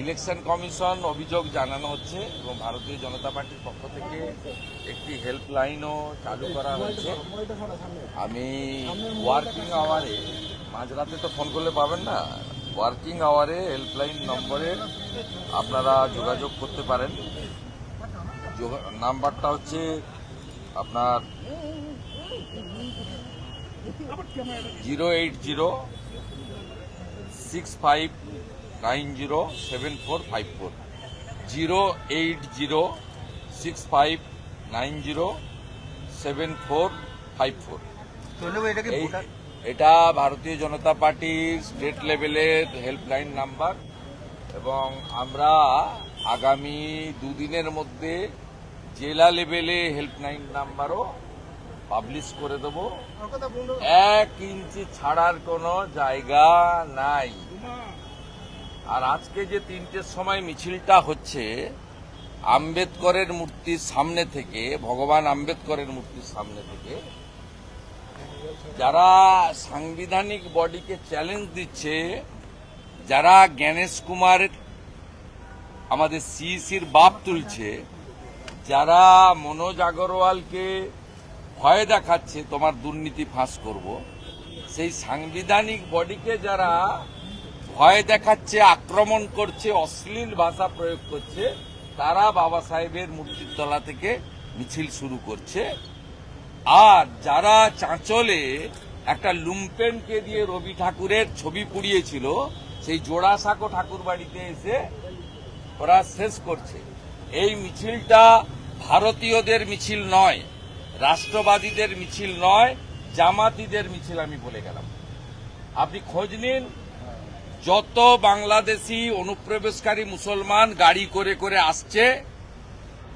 Election commission অভিযোগ জানানো হচ্ছে এবং ভারতীয় জনতা পার্টির পক্ষ থেকে একটি হেল্পলাইনও চালু করা হয়েছে। আমি ওয়ার্কিং আওয়ারে মাঝরাতে তো ফোন করলে পাবেন না? ওয়ার্কিং আওয়ারে হেল্পলাইন নম্বরে আপনারা যোগাযোগ করতে পারেন। নাম্বারটা হচ্ছে আপনার zero eight zero six five nine zero seven four five four. Zero eight zero six five nine zero seven four five four. এই এটা ভারতীয় জনতা পার্টির স্টেট লেভেলের হেল্পলাইন নাম্বার এবং আমরা আগামী দুদিনের মধ্যে জেলা লেভেলে হেল্পলাইন নাম্বারও পাবলিশ করে দেব। এক ইঞ্চি ছাড়ার কোনো জায়গা নাই। আর আজকে যে তিনটের সময় মিছিলটা হচ্ছে, আম্বেদকরের মূর্তির সামনে থেকে, ভগবান আম্বেদকরের মূর্তির সামনে থেকে যারা সাংবিধানিক বডিকে চ্যালেঞ্জ দিচ্ছে, যারা জ্ঞানেশ কুমার আমাদের সিইসির বাপ তুলছে, যারা মনোজ আগরওয়ালকে ভয় দেখাচ্ছে, তোমার দুর্নীতি ফাঁস করব, সেই সাংবিধানিক বডিকে যারা ভয় দেখাচ্ছে, আক্রমণ করছে, অশ্লীল ভাষা প্রয়োগ করছে, তারা বাবা সাহেবের মূর্তির তলা থেকে মিছিল শুরু করছে। আর যারা চাঁচলে একটা লুম্পেনকে দিয়ে রবি ঠাকুরের ছবি পুড়িয়েছিল, সেই জোড়াসাঁকো ঠাকুর বাড়িতে এসে ওরা শেষ করছে। এই মিছিলটা ভারতীয়দের মিছিল নয়, রাষ্ট্রবাদীদের মিছিল নয়, জামাতিদের মিছিল আমি বলে গেলাম। আপনি খোঁজ নিন, যত বাংলাদেশি অনুপ্রবেশকারী মুসলমান গাড়ি করে করে আসছে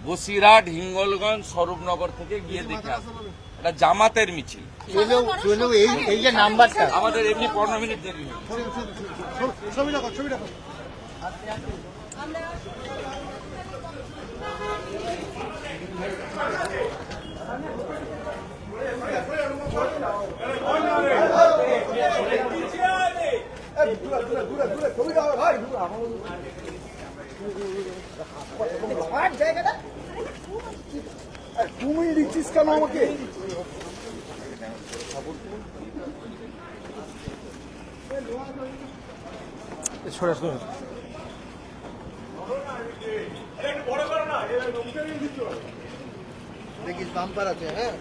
বসিরহাট হিঙ্গলগঞ্জ স্বরূপনগর থেকে গিয়ে দেখে আসবে। এটা জামাতের মিছিল। এই এই যে নাম্বারটা। আমাদের এমনি পনেরো মিনিট দেরি হবে। তুমি দিচ্ছিস কেন আমাকে? দেখিস বাম্পার আছে হ্যাঁ?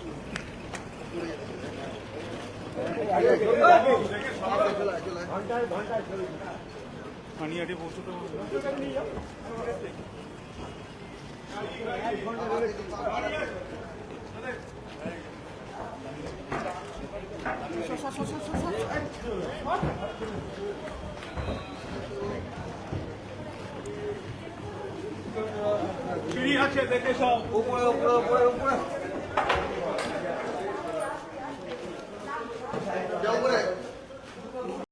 সিঁড়ি আছে দেখে সব। উপরে উপরে উপরে উপরে।